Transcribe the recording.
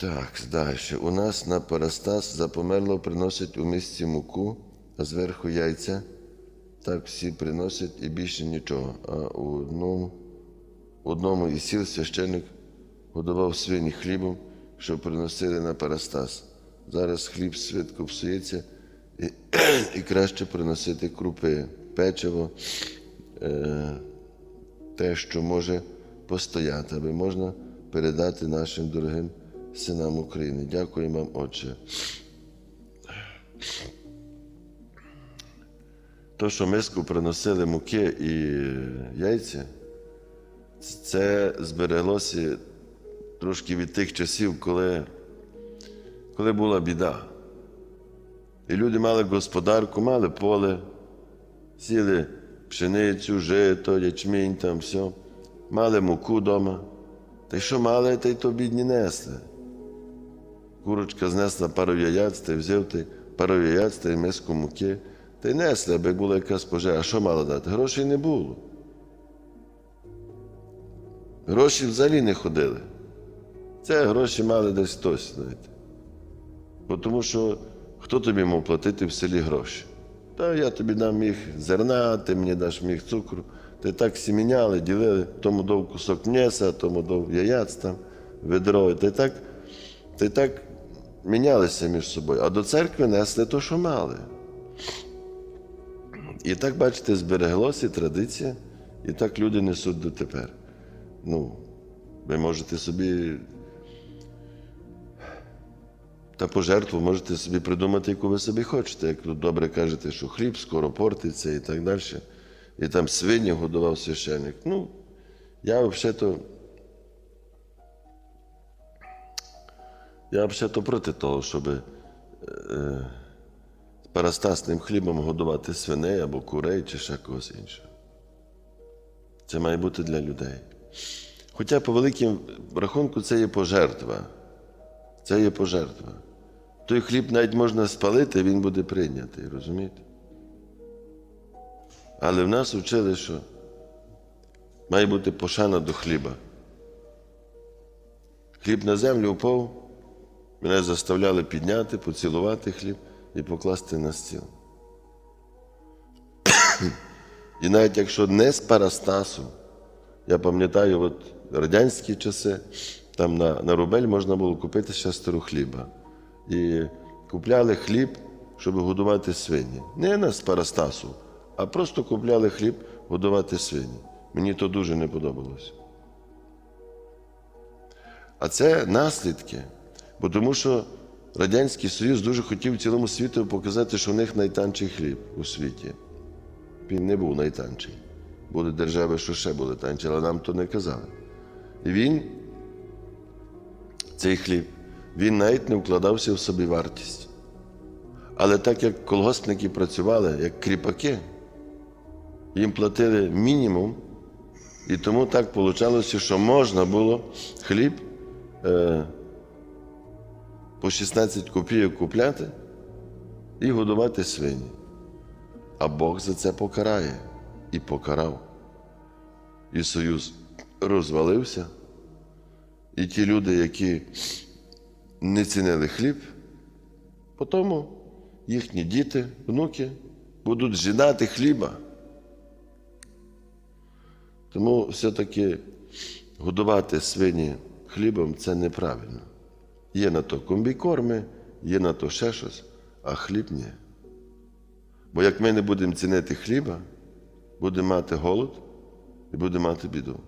Так, далі. У нас на парастас за померлого приносять у мисці муку, а зверху яйця. Так всі приносять і більше нічого. А у одному, одному із сіл священник годував свині хлібом, що приносили на парастас. Зараз хліб швидко псується і, і краще приносити крупи, печиво, е, те, що може постояти, аби можна передати нашим дорогим синам України. Дякую вам, Отче. То, що миску приносили муки і яйця, це збереглося трошки від тих часів, коли, коли була біда. І люди мали господарку, мали поле, сіли пшеницю, жито, ячмінь, там все, мали муку вдома. Та й що мали, та й то бідні несли. Курочка знесла пару яєць, й взяв ти пару яєць та й миску муки. Та й несли, аби була якась пожежа. А що мало дати? Грошей не було. Гроші взагалі не ходили. Це гроші мали десь хтось, знаєте. Бо тому що хто тобі мав платити в селі гроші? Та я тобі дам міг зерна, ти мені даш міг цукру. Ти так сіміняли, ділили, тому дав кусок м'яса, тому дав яєць там, ведро. Та й так, та й так мінялися між собою. А до церкви несли то, що мали. І так, бачите, збереглося традиція, і так люди несуть дотепер. Ну, ви можете собі. Та пожертву можете собі придумати, яку ви собі хочете. Як тут добре кажете, що хліб скоро портиться і так далі. І там свині годував священник. Ну, я взагалі-то. Я взагалі-то проти того, щоб е, парастасним хлібом годувати свиней або курей чи ще когось іншого. Це має бути для людей. Хоча по великим рахунку це є пожертва. Це є пожертва. Той хліб навіть можна спалити, він буде прийнятий, розумієте? Але в нас вчили, що має бути пошана до хліба. Хліб на землю впав, мене заставляли підняти, поцілувати хліб і покласти на стіл. І навіть якщо не з парастасу, я пам'ятаю, от радянські часи, там на, на рубель можна було купити шестеро хліба. І купляли хліб, щоб годувати свині. Не на парастасу, а просто купляли хліб годувати свині. Мені то дуже не подобалося. А це наслідки. Бо тому що Радянський Союз дуже хотів цілому світу показати, що у них найтанчий хліб у світі. Він не був найтанчий. Були держави, що ще були танчі, але нам то не казали. І він, цей хліб, він навіть не вкладався в собі вартість. Але так як колгоспники працювали як кріпаки, їм платили мінімум, і тому так вийшло, що можна було хліб е, по 16 копійок купляти і годувати свині. А Бог за це покарає і покарав. І Союз розвалився. І ті люди, які не цінили хліб, потім їхні діти, внуки будуть жінати хліба. Тому все-таки годувати свині хлібом це неправильно. Є на то комбікорми, є на то ще щось, а хліб ні. Бо як ми не будемо цінити хліба, будемо мати голод і будемо мати біду.